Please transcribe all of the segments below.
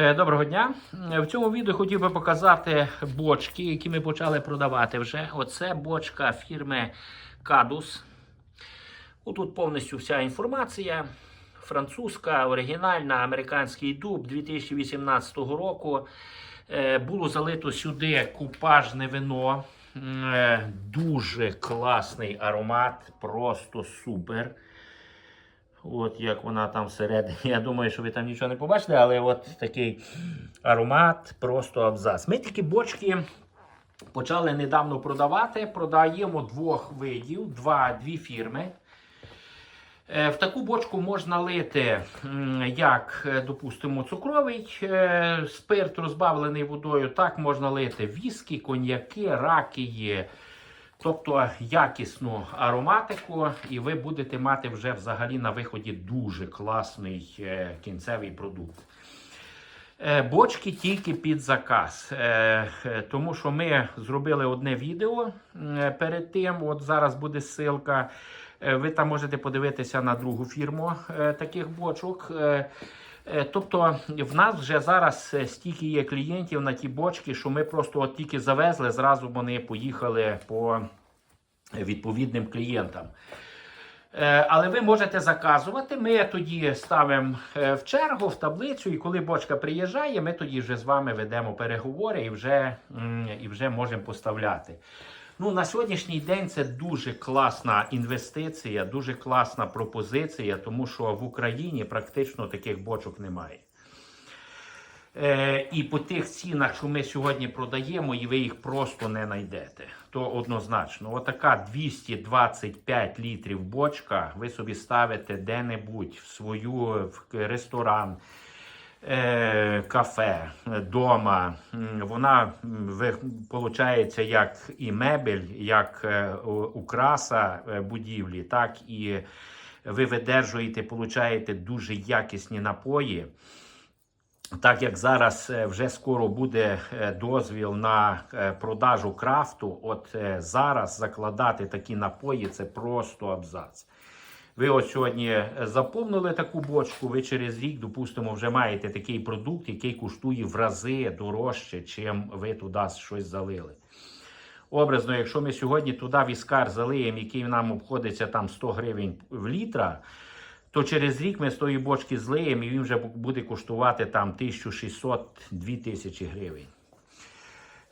Е, Доброго дня. Е, В цьому відео хотів би показати бочки, які ми почали продавати вже. Оце бочка фірми Cadus. Тут повністю вся інформація. Французька, оригінальна, американський дуб 2018 року. Е, Було залито сюди купажне вино. Дуже класний аромат, просто супер. От як вона там всередині. Я думаю, що ви там нічого не побачите, але от такий аромат, просто абзац. Ми такі бочки почали недавно продавати. Продаємо двох видів, два, дві фірми. Е, В таку бочку можна лити, як, е, допустимо, цукровий е, спирт, розбавлений водою. Так можна лити віскі, коньяки, ракії, тобто якісну ароматику, і ви будете мати вже взагалі на виході дуже класний е, кінцевий продукт. Е, Бочки тільки під заказ, Е, тому що ми зробили одне відео перед тим. От зараз буде ссылка. Ви там можете подивитися на другу фірму таких бочок. Е, е, Тобто в нас вже зараз е, стільки є клієнтів на ті бочки, що ми просто от тільки завезли, зразу вони поїхали по відповідним клієнтам. Е, Але ви можете заказувати. Ми тоді ставимо е, в чергу, в таблицю, і коли бочка приїжджає, ми тоді вже з вами ведемо переговори і вже, і вже можемо поставляти. Ну, на сьогоднішній день це дуже класна інвестиція, дуже класна пропозиція, тому що в Україні практично таких бочок немає. Е, і по тих цінах, що ми сьогодні продаємо, і ви їх просто не знайдете. То однозначно, отака 225 літрів бочка, ви собі ставите де-небудь в свою в ресторан, кафе, дома. Вона виходить як і мебель, як е, украса е, будівлі, так і ви видержуєте, получаєте дуже якісні напої. Так як зараз е, вже скоро буде е, дозвіл на е, продажу крафту, от е, зараз закладати такі напої це просто абзац. Ви ось сьогодні е, заповнили таку бочку, ви через рік, допустимо, вже маєте такий продукт, який коштує в рази дорожче, чим ви туди щось залили. Образно, якщо ми сьогодні туди віскар залиємо, який нам обходиться там 100 гривень в літра, то через рік ми з тої бочки злиємо і він вже буде коштувати там 1600-2000 гривень.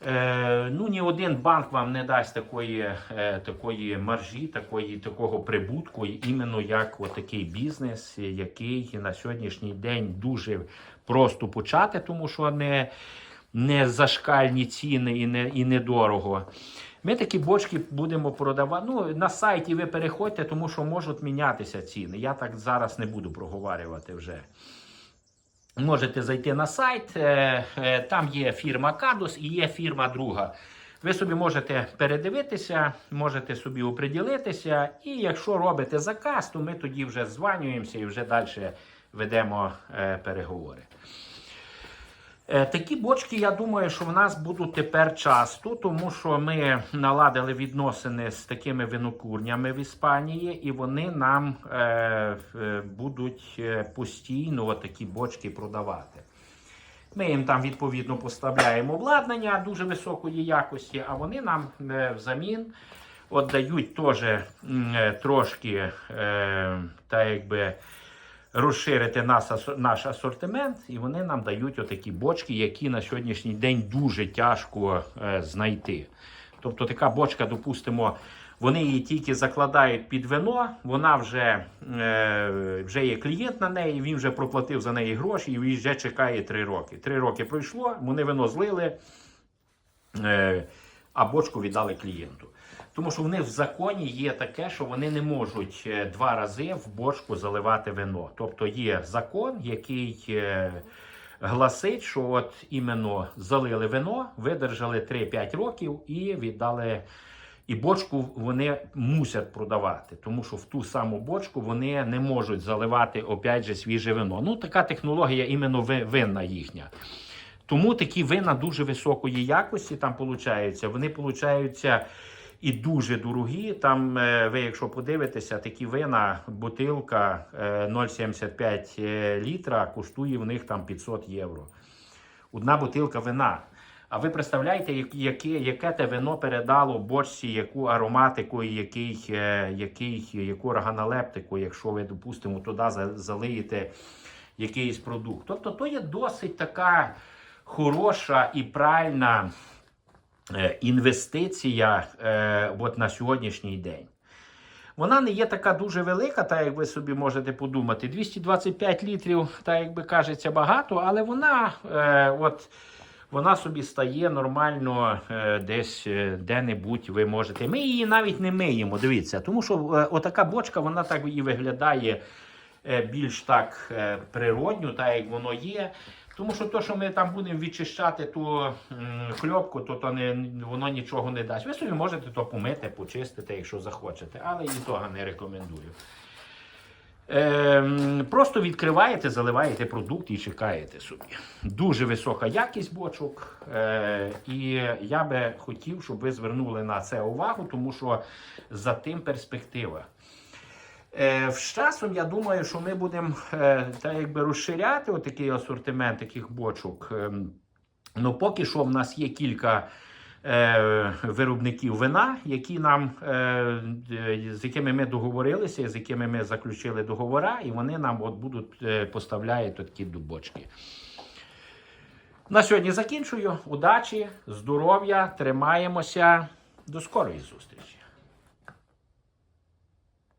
Е, ну, ні один банк вам не дасть такої, е, такої маржі, такої, такого прибутку, іменно як такий бізнес, який на сьогоднішній день дуже просто почати, тому що не, не зашкальні ціни і не, і недорого. Ми такі бочки будемо продавати. Ну, на сайті ви переходьте, тому що можуть мінятися ціни. Я так зараз не буду проговорювати вже. Можете зайти на сайт, е, е, там є фірма Кадус і є фірма друга. Ви собі можете передивитися, можете собі оприділитися, і якщо робите заказ, то ми тоді вже званюємося і вже далі ведемо е, переговори. Е, Такі бочки, я думаю, що в нас будуть тепер часто, тому що ми наладили відносини з такими винокурнями в Іспанії, і вони нам е, е, будуть е, постійно такі бочки продавати. Ми їм там відповідно поставляємо обладнання дуже високої якості, а вони нам взамін от дають теж трошки е, та якби розширити наш асортимент, і вони нам дають отакі бочки, які на сьогоднішній день дуже тяжко е, знайти. Тобто така бочка, допустимо, вони її тільки закладають під вино, вона вже, е, вже є клієнт на неї, він вже проплатив за неї гроші і вже чекає 3 роки. Три роки пройшло, вони вино злили, е, а бочку віддали клієнту. Тому що в них в законі є таке, що вони не можуть е, два рази в бочку заливати вино. Тобто є закон, який е, гласить, що от іменно залили вино, видержали 3-5 років і віддали. І бочку вони мусять продавати, тому що в ту саму бочку вони не можуть заливати опять же свіже вино. Ну така технологія іменно ви- винна їхня. Тому такі вина дуже високої якості там получаються. Вони получаються і дуже дорогі. Там, е, ви, якщо подивитеся, такі вина, бутилка е, 0,75 літра коштує в них там 500 євро. одна бутилка вина. А ви представляєте, яке, яке те вино передало бочці, яку ароматику, який, е, який, яку органолептику, якщо ви, допустимо, туди залиєте якийсь продукт. Тобто то є досить така хороша і правильна е, інвестиція е, от на сьогоднішній день. Вона не є така дуже велика, так як ви собі можете подумати. 225 літрів, так як би кажеться, багато, але вона, е, от, вона собі стає нормально е, десь е, де-небудь ви можете. Ми її навіть не миємо, дивіться, тому що е, отака бочка, вона так і виглядає е, більш так е, природньо, так як воно є. Тому що то, що ми там будемо відчищати ту хльопку, то, то не, воно нічого не дасть. Ви собі можете то помити, почистити, якщо захочете, але і того не рекомендую. Ем, просто відкриваєте, заливаєте продукт і чекаєте собі. Дуже висока якість бочок. Е, і я би хотів, щоб ви звернули на це увагу, тому що за тим перспектива. Е, з часом я думаю, що ми будемо е, так якби розширяти отакий асортимент таких бочок. Ем, Ну, поки що в нас є кілька е, виробників вина, які нам, з якими ми договорилися, з якими ми заключили договори, і вони нам от будуть е, поставляють такі бочки. На сьогодні закінчую. Удачі, здоров'я, тримаємося. До скорої зустрічі.